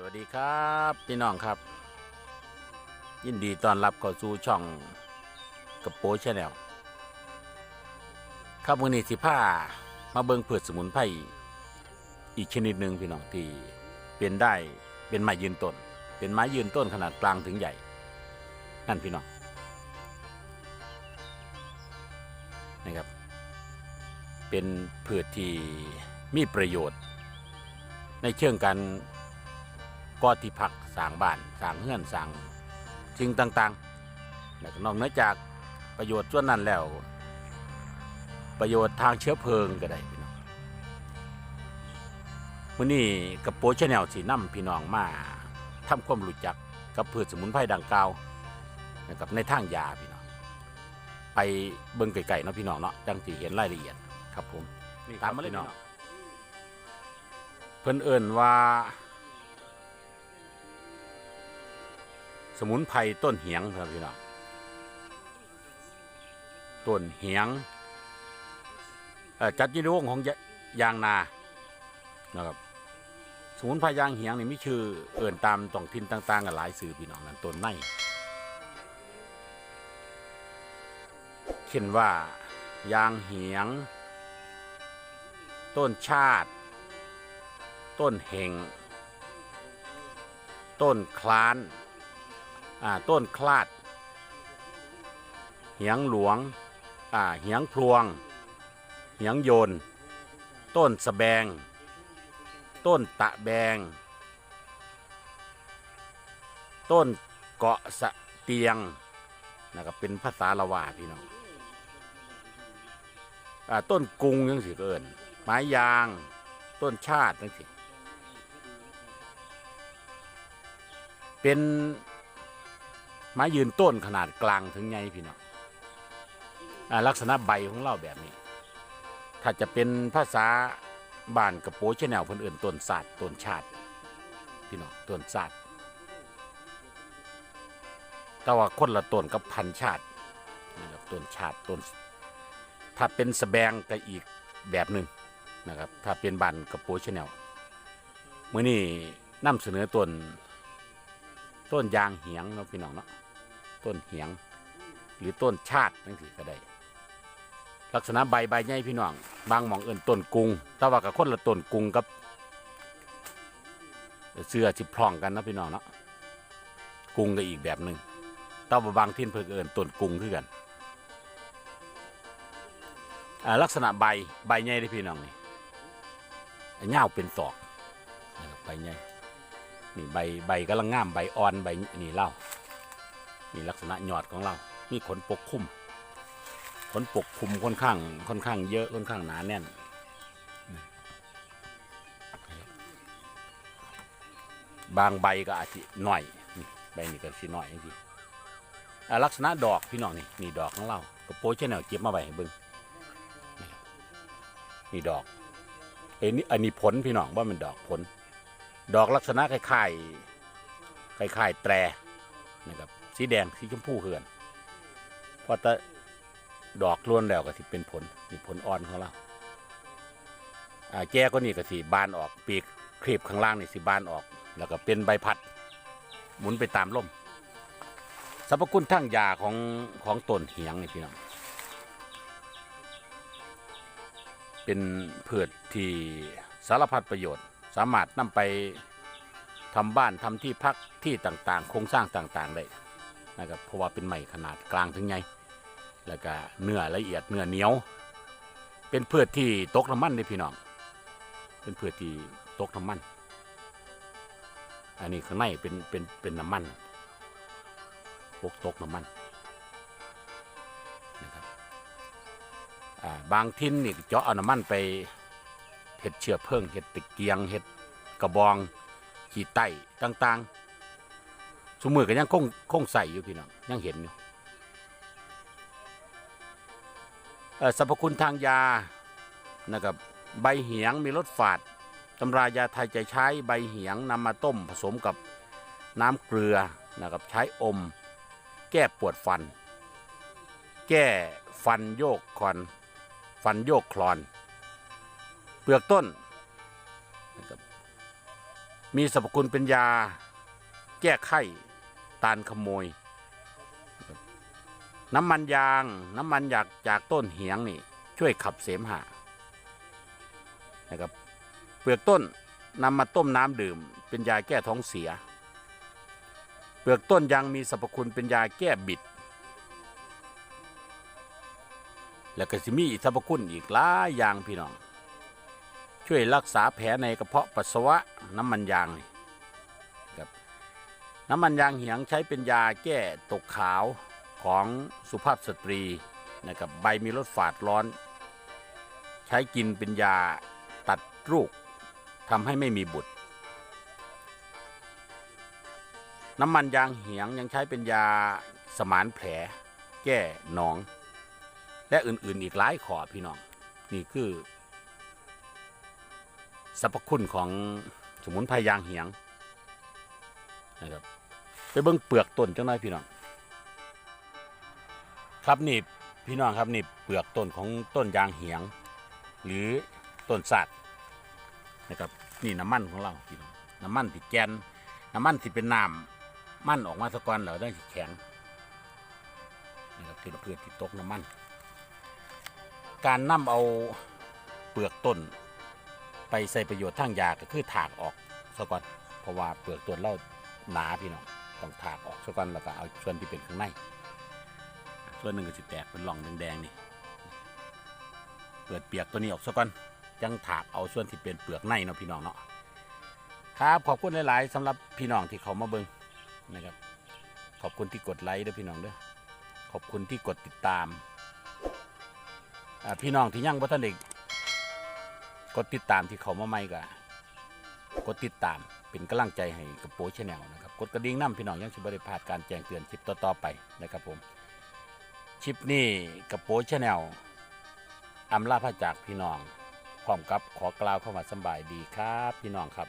สวัสดีครับพี่น้องครับ ยินดีต้อนรับเข้าสู่ช่องกระโปชแนลครับวันนี้สิผ้ามาเบิ่งพืชสมุนไพรอีกชนิดหนึ่งพี่น้องที่เป็นได้เป็นไม้ยืนต้น เป็นไม้ยืนต้นขนาดกลางถึงใหญ่ นั่นพี่น้องนะครับ เป็นพืชที่มีประโยชน์ ในเชิงการ ก่อที่พักสร้างบ้านสร้างเฮือนสร้างสิ่งต่างๆแล้วก็นอกเหนือจากประโยชน์ส่วนนั้นแล้ว ประโยชน์ทางเชื้อเพลิงก็ได้พี่น้องมื้อนี้กับโปรชแนลสีน้ำพี่น้องมาทำความรู้จักกับพืชสมุนไพรดังกล่าวนะครับในทางยาพี่น้องไปเบิ่งไก่ๆเนาะพี่น้องเนาะจังสิเห็นรายละเอียดครับผมตามมาเลยพี่น้องเพิ่นเอิ่นว่า สมุนไพรต้นเหียงครับพี่น้องต้นเหียงจัดอยินวงของยางนานะครับสมุนไพรยางเหียงนี่มีชื่อเอิ่นตามท้องถิ่นต่างๆกันหลายสื่อพี่น้องนั่นต้นในเช่นว่ายางเหียง ต้นชาติ ต้นเหงต้นคลาน ต้นคลาด เหียงหลวงเหียงพลวง เหียงโยน ต้นสแบง ต้นตะแบง ต้นเกาะสะเตียงนะครับเป็นภาษาละวาพี่น้องต้นกุงยังสิเกินไม้ยาง ต้นชาตินั่นสิเป็น ไม้ยืนต้นขนาดกลางถึงไงพี่น้องลักษณะใบของเราแบบนี้ ถ้าจะเป็นภาษาบ้านกับโปชแนลคนอื่นต้นศาสตร์ต้นชาติ พี่น้องต้นศาสตร์แต่ว่าคนละต้นกับพันชาตินะครับต้นชาติต้น ถ้าเป็นสแบงก็อีกแบบหนึ่งนะครับ ถ้าเป็นบันกับโปชแนลมื่อนี้นำเสนอต้นต้นยางเหียงเนาะพี่น้องเนาะ ต้นเหียง หรือต้นชาตินั่นคือก็ได้ ลักษณะใบใบใหญ่พี่น้อง บางหมองเอินต้นกุงแต่ว่ากับคนละต้นกุงกับเสื้อสิพร่องกันนะพี่น้องเนาะกุงก็อีกแบบหนึ่งแต่ว่าบางที่เพิ่งเอินต้นกุงคือกันลักษณะใบใบใหญ่เลยพี่น้องนี่เง่าเป็นศอกใบใหญ่นี่ใบใบกำลังงามใบอ่อนใบนี่เล่า นี่ลักษณะหยอดของเรา มีขนปกคลุม ขนปกคลุมค่อนข้างค่อนข้างเยอะค่อนข้างหนาแน่น บางใบก็อาจจะหน่อยนี่ใบนี่ก็สิหน่อยจริงๆอ่ลักษณะดอกพี่น้องนี่นี่ดอกของเรากระโปรงเชนแนวเก็บมาไว้ให้เบิ่งนี่ดอกเอ้ยนี่อันนี้ผลพี่น้องว่ามันดอกผล ดอกลักษณะคล้ายๆคล้ายๆแตรนะครับ สีแดงสีชมพูเหือนพอตะดอกล้วนแล้วก็สิเป็นผลนี่ผลอ่อนของเราแก้ก็นี่ก็สิบานออกปีกครีบข้างล่างนี่สิบานออก แล้วก็เป็นใบพัด หมุนไปตามลมสรรพคุณทั้งยาของของต้นเหียงนี่พี่น้องเป็นพืชที่สารพัดประโยชน์ สามารถนำไปทำบ้านทำที่พักที่ต่างๆ โครงสร้างต่างๆได้ นะครับเพราะว่าเป็นไม้ขนาดกลางถึงไงแล้วก็เนื้อละเอียดเนื้อเหนียว เป็นพืชที่ตกน้ำมันเลยพี่น้อง เป็นพืชที่ตกน้ำมัน อันนี้ข้างในเป็นเป็นเป็นน้ำมันพวกตกน้ำมันนะครับบางทิ้นนี่เจาะเอาน้ำมันไปเห็ดเชื้อเพลิงเห็ดติเกียงเห็ดกระบอง ขีไต้ต่างๆ สมือก็ยังคงคงใส่อยู่พี่น้องยังเห็นอยู่เอ่อสรรพคุณทางยานะครับใบเหียงมีรสฝาดตำรายาไทยจะใช้ใบเหียงนำมาต้มผสมกับน้ำเกลือนะครับใช้อม แก้ปวดฟัน แก้ฟันโยกคอนฟันโยกคลอน เปลือกต้นนะครับมีสรรพคุณเป็นยา แก้ไข้ ตานขโมย น้ำมันยางน้ำมันจากจากต้นเหียงนี่ ช่วยขับเสมหะนะครับเปลือกต้นนำมาต้มน้ำดื่ม เป็นยาแก้ท้องเสีย เปลือกต้นยังมีสรรพคุณเป็นยาแก้บิด แล้วก็สิมีสรรพคุณอีกหลายอย่างพี่น้อง ช่วยรักษาแผลในกระเพาะปัสสาวะน้ำมันยางนี่ น้ำมันยางเหียงใช้เป็นยาแก้ตกขาวของสุภาพสตรีนะครับใบมีรสฝาดร้อน ใช้กินเป็นยาตัดรูกทำให้ไม่มีบุตร น้ำมันยางเหียงยังใช้เป็นยาสมานแผล แก้หนอง และอื่นๆอีกหลายขอพี่น้อง นี่คือสรรพคุณของสมุนไพรยางเหียงนะครับ ไปเบิ่งเปลือกต้นจังหน่อยพี่น้อง ครับนี่พี่น้องครับนี่เปลือกต้นของต้นยางเหียง หรือต้นสัตว์นะครับนี่น้ำมันของเราพี่น้องน้ำมันที่แกนน้ำมันที่เป็นน้ำมันออกมาสะก่อนแล้วได้สิแข็งนะครับคือเพื่อที่ตกน้ำมัน การนำเอาเปลือกต้น ไปใส่ประโยชน์ทางยาก็คือถากออกซะกอนเพราะว่าเปลือกต้นเราหนาพี่น้อง ต้องถากออกซะก่อนแล้วก็เอาส่วนที่เป็นข้างใน ส่วนหนึ่งก็สิแตกเป็นร่องแดงๆนี่ เปิดเปียกตัวนี้ออกซะก่อนยังถากเอาส่วนที่เป็นเปลือกในเนาะพี่น้องเนาะ ครับขอบคุณหลาย ๆสำหรับพี่น้องที่เขามาเบิ่งนะครับ ขอบคุณที่กดไลค์ด้วยพี่น้องด้วยขอบคุณที่กดติดตาม พี่น้องที่ยังบ่ทันได้กดติดตามที่เขามาใหม่ก็กดติดตามเป็นกำลังใจให้กับโปชแนลนะครับ กดกระดิ่งน้ำพี่น้องยังสิบริพลาดการแจ้งเตือนคลิปต่อๆไปนะครับผมชิปนี้กับโปชแนลอำลาพระจากพี่น้องพร้อมกับขอกล่าวเข้ามาสบายดีครับ พี่น้องครับ